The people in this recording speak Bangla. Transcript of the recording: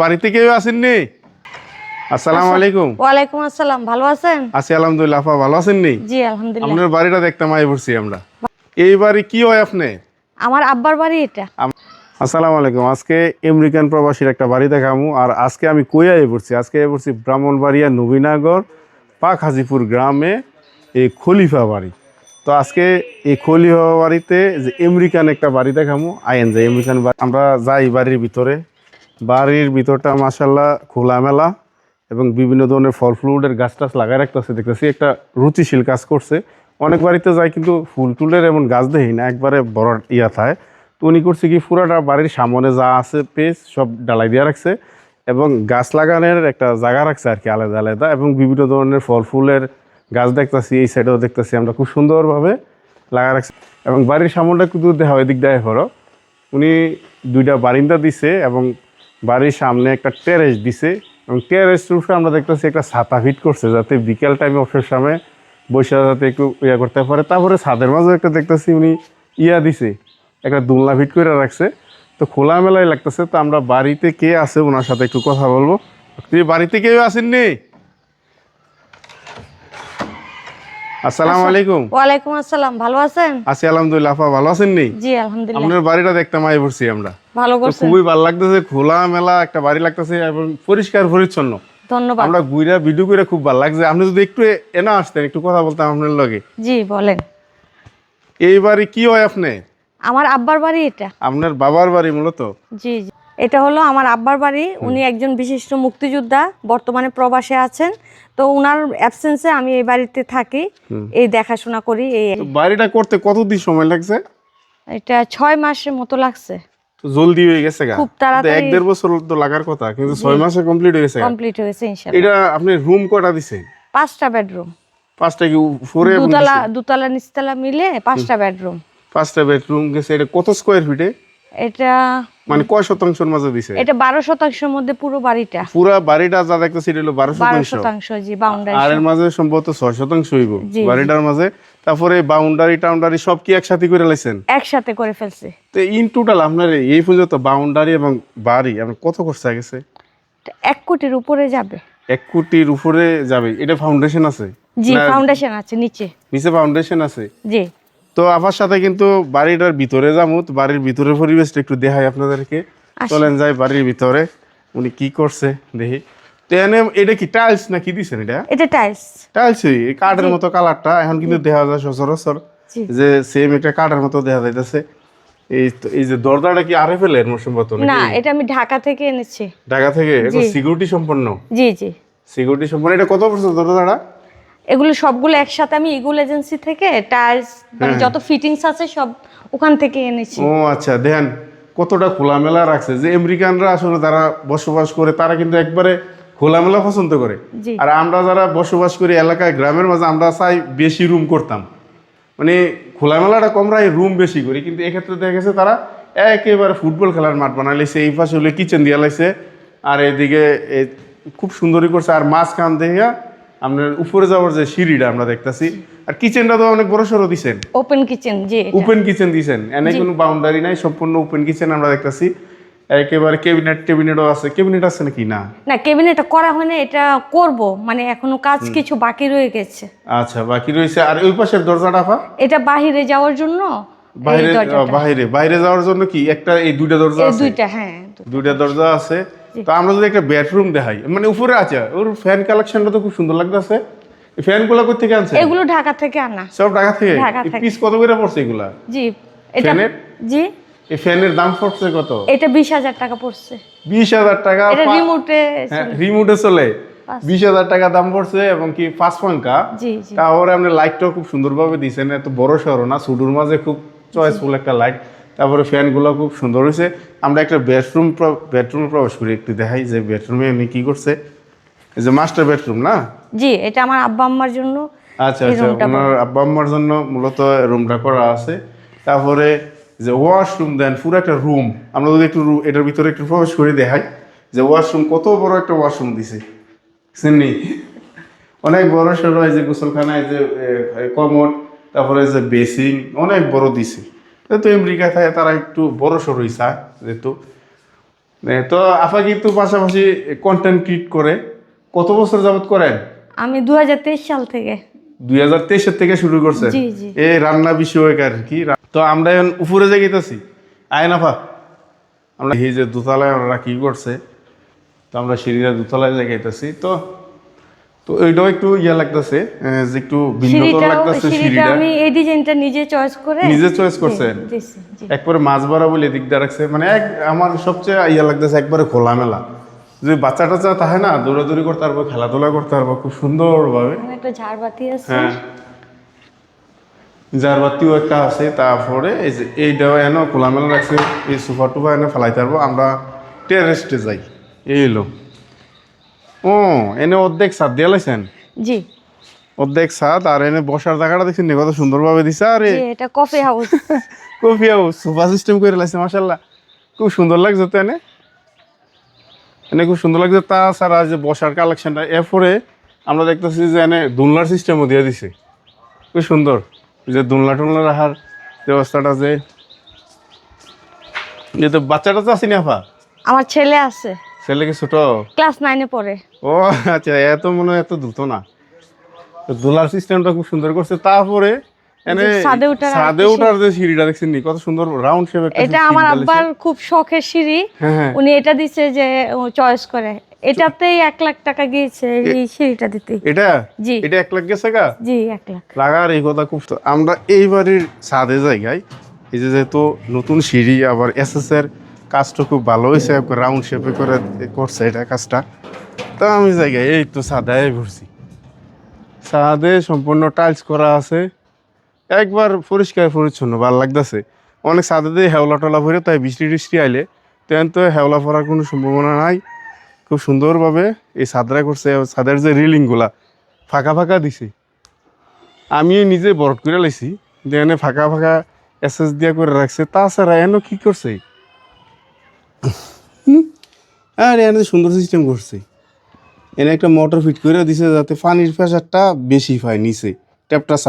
বাড়িতে কেউ আসেননি? আসসালামু আলাইকুম। ওয়ালাইকুম আসসালাম ভালো আছেন? আছি আলহামদুলিল্লাহ আপা ভালো আছেননি? জি আলহামদুলিল্লাহ। আপনার বাড়িটা দেখতাম আই পড়ছি আমরা। এই বাড়ি কি হয় আপনি? আমার আব্বার বাড়ি এটা। আসসালামু আলাইকুম। আজকে আমেরিকান প্রবাসীর একটা বাড়ি দেখামু আর আজকে আমি কইয়া পড়ছি? আজকে পড়ছি ব্রাহ্মণবাড়িয়া নবীনগর পাক হাজিপুর গ্রামে এই খলিফা বাড়ি। তো আজকে এই খলিফা বাড়িতে যে আমেরিকান একটা বাড়ি দেখামু আইন যে আমেরিকান আমরা যাই বাড়ির ভিতরে। বাড়ির ভিতরটা মাসাল্লাহ খোলামেলা এবং বিভিন্ন ধরনের ফল ফ্রুটের গাছ টাছ লাগাই রাখতেছে। দেখতেছি একটা রুচিশীল কাজ করছে। অনেক বাড়িতে যাই কিন্তু ফুল টুলের এমন গাছ দেখি না, একবারে বড় ইয়া থায়। তো উনি করছে কি, পুরাটা বাড়ির সামনে যা আছে পেজ সব ডালাই দিয়ে রাখছে এবং গাছ লাগানোর একটা জায়গা রাখছে আর কি আলাদা আলাদা এবং বিভিন্ন ধরনের ফল ফুলের গাছ দেখতেছি, এই সাইডেও দেখতেছি আমরা খুব সুন্দরভাবে লাগা রাখছি। এবং বাড়ির সামনটা কিন্তু দেখা এদিক দেয় করো উনি দুইটা বারিন্দা দিছে এবং বাড়ির সামনে একটা টেরেস দিছে এবং টেরেস রুফে আমরা দেখতেছি একটা ছাতা ফিট করছে যাতে বিকেল টাইমে অফিসের সামনে বসে যাতে একটু ইয়া করতে পারে। তারপরে ছাদের মাঝে একটা দেখতেছি উনি ইয়া দিছে, একটা দুলনা ফিট করে রাখছে। তো খোলামেলায় লাগতেছে, তো আমরা বাড়িতে কে আছে? ওনার সাথে একটু কথা বলব। তুই বাড়িতে কেউ আসেননি আসসালামু আলাইকুম। ওয়ালাইকুম আসসালাম ভালো আছেন? আছি আলহামদুলিল্লাহ আপা ভালো আছেননি জি আলহামদুলিল্লাহ। আপনার বাড়িটা দেখতাম আই পড়ছি আমরা। ভালো করছেন। খুবই ভালো লাগতেছে খোলা মেলা একটা বাড়ি লাগতেছে এবং পরিষ্কার পরিচ্ছন্ন। ধন্যবাদ। আমরা গুইরা ভিডিও করে খুব ভালো লাগছে। আপনি যদি একটু এনা আসতেন একটু কথা বলতাম আপনার লগে। জি বলেন। এই বাড়ি কি হয় আপনি? আমার আব্বার বাড়ি এটা। আপনার বাবার বাড়ি মূলত? জি জি। এটা হলো আমার আব্বার বাড়ি। উনি একজন বিশিষ্ট মুক্তিযোদ্ধা বর্তমানে প্রবাসে আছেন। তো উনার অ্যাবসেন্সে আমি এই বাড়িতে থাকি এই দেখাশোনা করি এই বাড়িটা করতে কতদিন সময় লাগছে? এটা ছয় মাসের মতো লাগছে। জলদি হয়ে গেছে গা। খুব তাড়াতাড়ি- এক দেড় বছর তো লাগার কথা কিন্তু ছয় মাসে কমপ্লিট হয়ে গেছে। কমপ্লিট হয়েছে ইনশাল্লাহ এটা আপনি রুম কটা দিছে পাঁচটা বেডরুম পাঁচটা কি এবং দুতলা? দুতলা নিচতলা মিলে পাঁচটা বেডরুম পাঁচটা বেডরুম গেছে এটা কত স্কোয়ার ফিটে এটা মানে কয় শতাংশের মাঝে দিছে? এটা বারো শতাংশের মধ্যে পুরো বাড়িটা। পুরা বাড়িটা যা দেখতেছি এটা হলো বারো বারো শতাংশ। শতাংশ জি বাউন্ডারি আর এর মাঝে সম্ভবত ছয় শতাংশ হইব বাড়িটার মাঝে। তারপরে বাউন্ডারি টাউন্ডারি সব কি একসাথে করে লাইছেন? একসাথে করে ফেলছে। তো ইন টোটাল আপনার এই পর্যন্ত বাউন্ডারি এবং বাড়ি আপনার কত খরচা গেছে? এক কোটির উপরে যাবে। এক কোটির উপরে যাবে। এটা ফাউন্ডেশন আছে? জি ফাউন্ডেশন আছে নিচে। নিচে ফাউন্ডেশন আছে? জি। তো আমার সাথে কিন্তু বাড়িটার ভিতরে যাব তো বাড়ির ভিতরে পরিবেশটা একটু দেখাই আপনাদেরকে। চলেন যাই বাড়ির ভিতরে উনি কি করছে দেখি। তো এনে এটা কি টাইলস না কি দিছেন এটা? এটা টাইলস টাইলস কাঠের মতো কালারটা এখন কিন্তু দেখা যায় সচরাচর যে সেম একটা কাঠের মতো দেখা যাইতেছে। এই এই যে দরজাটা কি আরে ফেলে সম্ভবত না এটা আমি ঢাকা থেকে এনেছি। ঢাকা থেকে? এখন সিকিউরিটি সম্পন্ন? জি জি। সিকিউরিটি সম্পন্ন এটা কত বছর দরজাটা এগুলো সবগুলো একসাথে আমি ইগুল এজেন্সি থেকে টাইলস মানে। যত ফিটিংস আছে সব ওখান থেকে এনেছি। ও আচ্ছা দেন কতটা খোলামেলা রাখছে? যে আমেরিকানরা আসলে যারা বসবাস করে তারা কিন্তু একবারে খোলামেলা পছন্দ করে। আর আমরা যারা বসবাস করি এলাকায় গ্রামের মাঝে আমরা চাই বেশি রুম করতাম। মানে খোলামেলাটা কম রাই রুম বেশি করি কিন্তু এক্ষেত্রে দেখা গেছে তারা একেবারে ফুটবল খেলার মাঠ বানাইছে এই পাশে হলে কিচেন দিয়া লাইছে আর এদিকে খুব সুন্দরই করছে আর মাঝখান থেকে আপনার উপরে যাওয়ার যে সিঁড়িটা আমরা দেখতাছি আর কিচেনটা তো অনেক বড় সড়ো দিছেন। ওপেন কিচেন জি ওপেন কিচেন দিয়েছেন এনে কোনো বাউন্ডারি নাই সম্পূর্ণ ওপেন কিচেন আমরা দেখতেছি। একেবারে ক্যাবিনেট টেবিনেটও আছে। ক্যাবিনেট আছে নাকি? না। না কেবিনেটটা করা হয়নি এটা করব। মানে এখনও কাজ কিছু বাকি রয়ে গেছে। আচ্ছা বাকি রয়েছে। আর ওই পাশের দরজাটা পা এটা বাহিরে যাওয়ার জন্য বাইরে বাইরে বাইরে যাওয়ার জন্য কি? একটা এই দুইটা দরজা এই আছে? দুইটা হ্যাঁ। দুইটা দরজা আছে। তো আমরা যদি একটা বেডরুম দেখাই মানে উপরে আছে ওর ফ্যান কালেকশনটা তো খুব সুন্দর লাগতেছে। এই ফ্যানগুলো কোথা থেকে আনছে এগুলো ঢাকা থেকে আনা। সব ঢাকা থেকে? পিস কত করে পড়ছে এগুলা? জি এটা জি। এই ফ্যানের দাম পড়ছে কত? এটা বিশ হাজার টাকা পড়ছে। বিশ হাজার টাকা এটা রিমোটে হ্যাঁ রিমোটে চলে। বিশ হাজার টাকা দাম পড়ছে এবং কি পাঁচ পাঙ্কা তারপরে আপনি লাইটটাও খুব সুন্দরভাবে দিয়েছেন এত বড় সড়ো না সুডুর মাঝে খুব চয়েসফুল একটা লাইট তারপরে ফ্যানগুলো খুব সুন্দর হয়েছে। আমরা একটা বেডরুম বেডরুমে প্রবেশ করি একটু দেখাই যে বেডরুমে উনি কি করছে। এই যে মাস্টার বেডরুম না? জি এটা আমার আব্বা আম্মার জন্য আচ্ছা আচ্ছা ওনার আব্বা আম্মার জন্য মূলত রুমটা করা আছে। তারপরে যে ওয়াশরুম দেন পুরো একটা রুম আমরা যদি একটু এটার ভিতরে একটু প্রবেশ করে দেখাই যে ওয়াশরুম কত বড় একটা ওয়াশরুম দিছে। শুননি অনেক বড় সড়ো এই যে গোসলখানা এই যে কমোড তারপরে যে বেসিং অনেক বড় দিছে। যেহেতু আমেরিকা থাকে তারা একটু বড় সড়োই চায় যেহেতু তো আপা কিন্তু পাশাপাশি কন্টেন্ট ক্রিয়েট করে কত বছর যাবত করেন? আমি দু সাল থেকে। দুই হাজার তেইশের থেকে শুরু করছে। এই রান্না বিষয়ক আর কি তো আমরা এখন উপরে যে গেতেছি নাফা আমরা এই যে দোতলায় ওরা কি করছে তো আমরা সিঁড়িটা দোতলায় যে গেতেছি তো তো একটু ইয়ে লাগতেছে যে একটু ভিন্নতর লাগতেছে সিঁড়িটা আমি এই ডিজাইনটা নিজে চয়েস করে নিজে চয়েস করছেন। একবারে মাছ ভরা বলে দিয়ে রাখছে। মানে এক আমার সবচেয়ে ইয়া লাগতেছে একবারে খোলামেলা। যদি বাচ্চা টাচ্চা তাহে না দৌড়াদৌড়ি করতে পারব খেলাধুলা করতে পারব খুব সুন্দরভাবে। একটা ঝাড়বাতি আছে। হ্যাঁ। জারবাতিও একটা আছে তারপরে এই যে এইটাও এনে খোলামেলা রাখছে এই সোফা টুফা এনে ফেলাইতে পারব। আমরা টেরেস্টে যাই। এই এলো ও এনে অর্ধেক সাত দিয়ে লাইছেন? জি। অর্ধেক সাত আর এনে বসার জায়গাটা দেখছেন নি কত সুন্দরভাবে দিছে আরে। এটা coffee house coffee house sofa system করে লাইছে মাসাল্লাহ খুব সুন্দর লাগছে তো এনে। এনে খুব সুন্দর লাগছে তাছাড়া যে বসার কালেকশনটা এরপরে আমরা দেখতেছি যে এনে দুলনার সিস্টেমও দিয়ে দিছে। খুব সুন্দর। ওই যে দুলনা টুলনা রাখার ব্যবস্থাটা যে বাচ্চাটা তো আসেনি আফা আমার ছেলে আছে। ছেলে কি ছোট? ক্লাস নাইনে পড়ে। ও আচ্ছা এত মনে এত দ্রুত না। দোলার সিস্টেমটা খুব সুন্দর করছে। তারপরে এনে ছাদে ওঠার ছাদে ওঠার যে সিঁড়িটা দেখছেন নি? কত সুন্দর রাউন্ড শেপ একটা এটা সিঁড়ি আমার আব্বার খুব শখের সিঁড়ি। হ্যাঁ হ্যাঁ। উনি এটা দিছে যে চয়েস করে। এটাতেই এক লাখ টাকা গিয়েছে এই সিঁড়িটা দিতে। এটা? জি। এটা এক লাখ গেছে গা? জি এক লাখ। লাগার এই কথা খুব আমরা এই বাড়ির ছাদে জায়গায় এই যে যেহেতু নতুন সিঁড়ি আবার এস এস এর কাজটা খুব ভালো হয়েছে রাউন্ড শেপে করে করছে এটা কাজটা। তো আমি জায়গায় এই তো সাদায় ঘুরছি। ছাদে সম্পূর্ণ টাইলস করা আছে। একবার পরিষ্কার পরিচ্ছন্ন, ভালো লাগতেছে। অনেক ছাদে দিয়ে হেওলা টেলা ভরে তাই বৃষ্টি টিষ্টি আইলে, তেন তো হেওলা পড়ার কোনো সম্ভাবনা নাই। খুব সুন্দরভাবে এই ছাদরা করছে, ছাদের যে রিলিংগুলা ফাঁকা ফাঁকা দিছে। আমি নিজে বরট করে লাইছি যে ফাঁকা ফাঁকা এসএস দিয়া করে রাখছে, তাছাড়া এনে কি করছে? আরে এখানে সুন্দর সিস্টেম করছে। এনে একটা মোটর ফিট করে দিছে যাতে পানির প্রেশারটা বেশি হয় নিচে। ট্যাপটা চালা